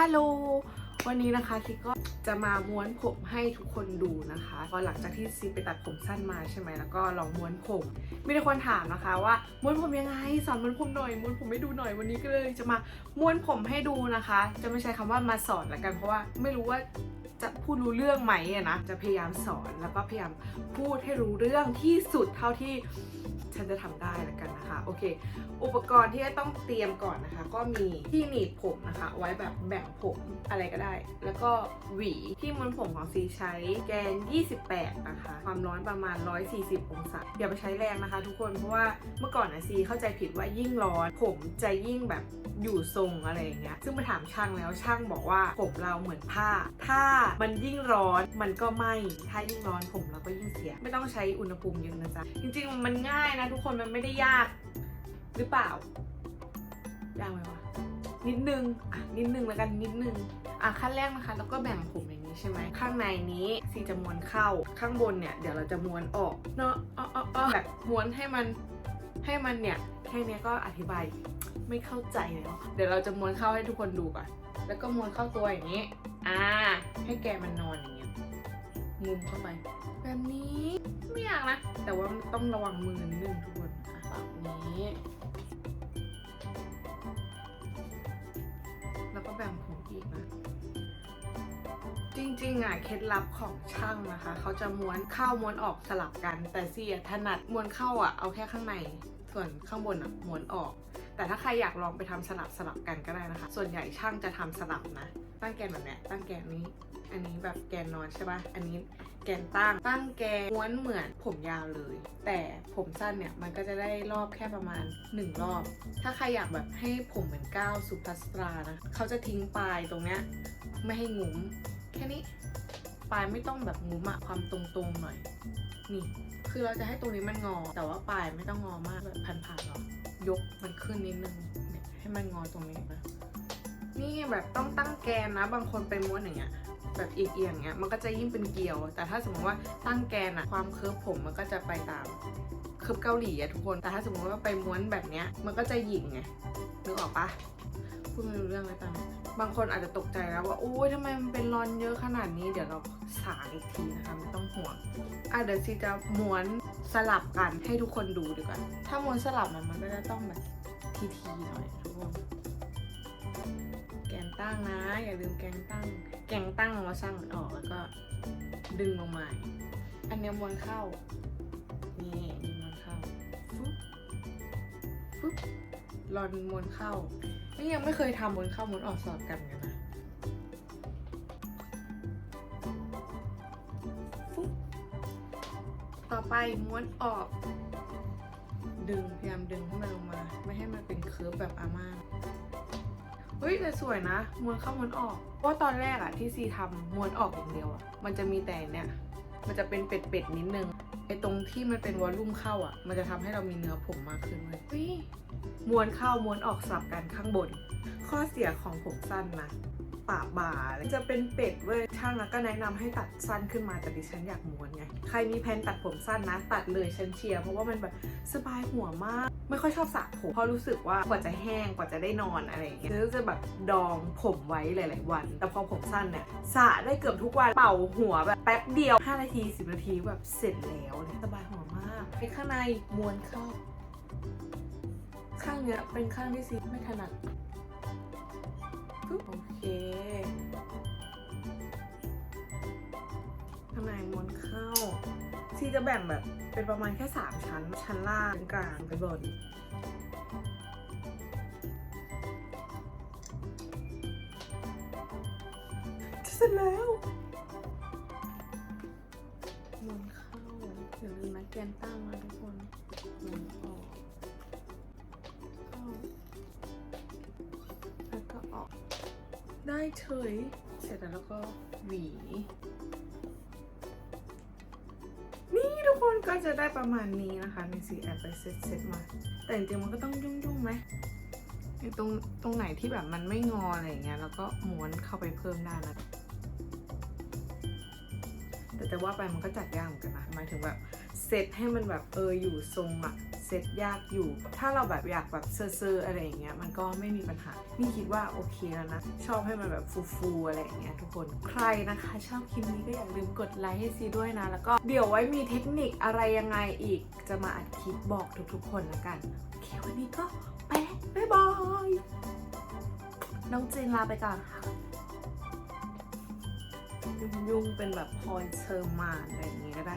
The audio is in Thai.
ฮัลโหล วันนี้นะคะซิก็จะมาม้วนผมให้ทุกคนดูนะคะพอหลังจากที่ซีไปตัดผมสั้นมาใช่ไหมแล้วก็ลองม้วนผมมีแต่คนถามนะคะ ว่าม้วนผมยังไงสอนม้วนผมหน่อยม้วนผมให้ดูหน่อยวันนี้ก็เลยจะมาม้วนผมให้ดูนะคะ จะไม่ใช้คำว่ามาสอนละกันเพราะว่าไม่รู้ว่าจะพูดรู้เรื่องไหมอะนะจะพยายามสอนแล้วก็พยายามพูดให้รู้เรื่องที่สุดเท่าที่ฉันจะทำได้ละกันนะคะ โอเค อุปกรณ์ที่จะต้องเตรียมก่อนนะคะ ก็มีที่หนีบผมนะคะ ไว้แบบแบ่งผมอะไรก็ได้แล้วก็หวีที่ม้วนผมของซีใช้แกน 28 นะคะ ความร้อนประมาณ 140 องศาอย่าไปใช้แรงนะคะ ทุกคนเพราะว่าเมื่อก่อนนะซีเข้าใจผิดว่ายิ่งร้อน ผมจะยิ่งแบบอยู่ทรงอะไรอย่างเงี้ย ซึ่งไปถามช่างแล้วช่างบอกว่าผมเราเหมือนผ้า ถ้ามันยิ่งร้อนมันก็ไหมถ้ายิ่งร้อนผมเราก็ยิ่งเสีย ไม่ต้องใช้อุณหภูมิเยอะนะจ๊ะ จริงๆ มันง่ายนะทุกคนมันไม่ได้ยาก หรือเปล่ายากไหมวะ นิดนึงอะนิดนึงแล้วกันนิดนึงอะขั้นแรกนะคะ แล้วก็แบ่งผมอย่างนี้ใช่ไหมข้างในนี้ซีจะม้วนเข้าข้างบนเนี่ยเดี๋ยวเราจะม้วนออกเนาะอ้ออ้อออแบบม้วนให้มันให้มันเนี่ยแค่นี้ก็อธิบายไม่เข้าใจแล้วเดี๋ยวเราจะม้วนเข้าให้ทุกคนดูก่อนแล้วก็ม้วนเข้าตัวอย่างนี้อ่าให้แกมันนอนอย่างเงี้ยงุมเข้าไปแบบนี้ไม่อยากนะ แต่ว่าต้องระวังมือนิดนึงทุกคนแบบนี้ แล้วก็แบ่งผมอีกนะจริงๆอะเคล็ดลับของช่างนะคะ เขาจะม้วนเข้าม้วนออกสลับกันแต่เสียถนัดม้วนเข้าอะเอาแค่ข้างใน ส่วนข้างบนอะม้วนออก แต่ถ้าใครอยากลองไปทำสลับสลับกันก็ได้นะคะ ส่วนใหญ่ช่างจะทำสลับนะ ตั้งแกนแบบเนี้ยตั้งแกนนี้ อันนี้แบบแกนนอนใช่ปะอันนี้แกนตั้ง ตั้งแกนม้วนเหมือนผมยาวเลย แต่ผมสั้นเนี่ยมันก็จะได้รอบแค่ประมาณ 1 รอบ ถ้าใครอยากแบบให้ผมเหมือนก้าวสุภัสตรานะเขาจะทิ้งปลายตรงเนี้ยไม่ให้งุ้มแค่นี้ปลายไม่ต้องแบบงุ้มอะความตรงๆหน่อย นี่ คือเราจะให้ตรงนี้มันงอ แต่ว่าปลายไม่ต้องงอมากแบบพันๆหรอก ยกมันขึ้นนิดนึงเนี่ยให้มันงอตรงนี้นะนี่แบบต้องตั้งแกนนะ บางคนไปม้วนอย่างเงี้ยแบบเอียงเอย่างเงี้ยมันก็จะยิ่งเป็นเกลียว แต่ถ้าสมมติว่าตั้งแกนอะความเคิร์ฟผมมันก็จะไปตามเคิร์ฟเกาหลีอะทุกคน แต่ถ้าสมมติว่าไปม้วนแบบเนี้ยมันก็จะหยิ่งไงนึกออกปะพูดไม่รู้เรื่องเลยตอนนี้ บางคนอาจจะตกใจแล้วว่าโอ้ยทำไมมันเป็นรอนเยอะขนาดนี้ เดี๋ยวเราสางอีกทีนะคะไม่ต้องห่วงอะเดี๋ยวซีจะม้วนสลับกันให้ทุกคนดูดีกว่า ถ้าม้วนสลับมันมันก็จะต้องแบบทีๆหน่อยทุกคนแกนตั้งนะ อย่าลืมแกนตั้ง แกนตั้งเราสร้างมันออกแล้วก็ดึงลงมา อันนี้ม้วนเข้า นี่ม้วนเข้าฟึ๊บฟึ๊บรอนม้วนเข้า นี่ยังไม่เคยทำม้วนเข้าม้วนออกสลับกันกันนะฟึ๊บต่อไปม้วนออก ดึงพยายามดึงให้มันลงมา ไม่ให้มันเป็นเคิร์ฟแบบอาม่าเฮ้ยแต่สวยนะม้วนเข้าม้วนออกเพราะตอนแรกอะที่ซีทำม้วนออกอย่างเดียวอะมันจะมีแต่เนี่ย มันจะเป็นเป็ดๆนิดนึงไอตรงที่มันเป็นวอลลุ่มเข้าอะมันจะทำให้เรามีเนื้อผมมากขึ้นเลยเฮ้ยม้วนเข้าม้วนออกสลับกันข้างบน ข้อเสียของผมสั้นนะปะบ่าจะเป็นเป็ดเว้ยช่างแล้วก็แนะนำให้ตัดสั้นขึ้นมาแต่ดิฉันอยากม้วนไงใครมีแผนตัดผมสั้นนะ ตัดเลยฉันเชียร์เพราะว่ามันแบบสบายหัวมาก ไม่ค่อยชอบสระผมเพราะรู้สึกว่ากว่าจะแห้งกว่าจะได้นอนอะไรอย่างเงี้ยจะจะแบบดองผมไว้หลาย ๆ วัน แต่พอผมสั้นเนี่ยสระได้เกือบทุกวันเป่าหัวแบบแป๊บเดียว5นาที 10 นาทีแบบเสร็จแล้วเนี่ยสบายหัวมากไอ้ข้างในม้วนเข้า ข้างเนี้ยเป็นข้างที่ซีไม่ถนัดปึ๊บโอเคข้างในม้วนเข้าซีจะแบ่งแบบเป็นประมาณแค่ 3 ชั้น ชั้นล่างกลางไปบนจะเสร็จแล้ว แกนตั้งนะทุกคนหมุนออกเข้าแล้วก็ออก ได้เฉย เสร็จแล้วก็หวี นี่ทุกคนก็จะได้ประมาณนี้นะคะในสีแอบไปเซตเซตมา แต่จริงๆมันก็ต้องยุ่งยุ่งไหมตรงตรงไหนที่แบบมันไม่งออะไรอย่างเงี้ยแล้วก็ม้วนเข้าไปเพิ่มได้นะแต่จะว่าไปมันก็จัดยากเหมือนกันนะหมายถึงแบบ เซตให้มันแบบเอออยู่ทรงอะเซตยากอยู่ ถ้าเราแบบอยากแบบเซอร์ๆอะไรอย่างเงี้ยมันก็ไม่มีปัญหานี่คิดว่าโอเคแล้วนะ ชอบให้มันแบบฟูๆอะไรอย่างเงี้ยทุกคนใครนะคะ ชอบคลิปนี้ก็อย่าลืมกดไลค์ให้ซีด้วยนะ แล้วก็เดี๋ยวไว้มีเทคนิคอะไรยังไงอีก จะมาอัดคลิปบอกทุกๆคนละกันโอเควันนี้ก็ไปแล้วบ๊ายบายน้องจีนลาไปก่อนค่ะยุ่งๆเป็นแบบพรเชอร์มานอะไรอย่างเงี้ก็ได้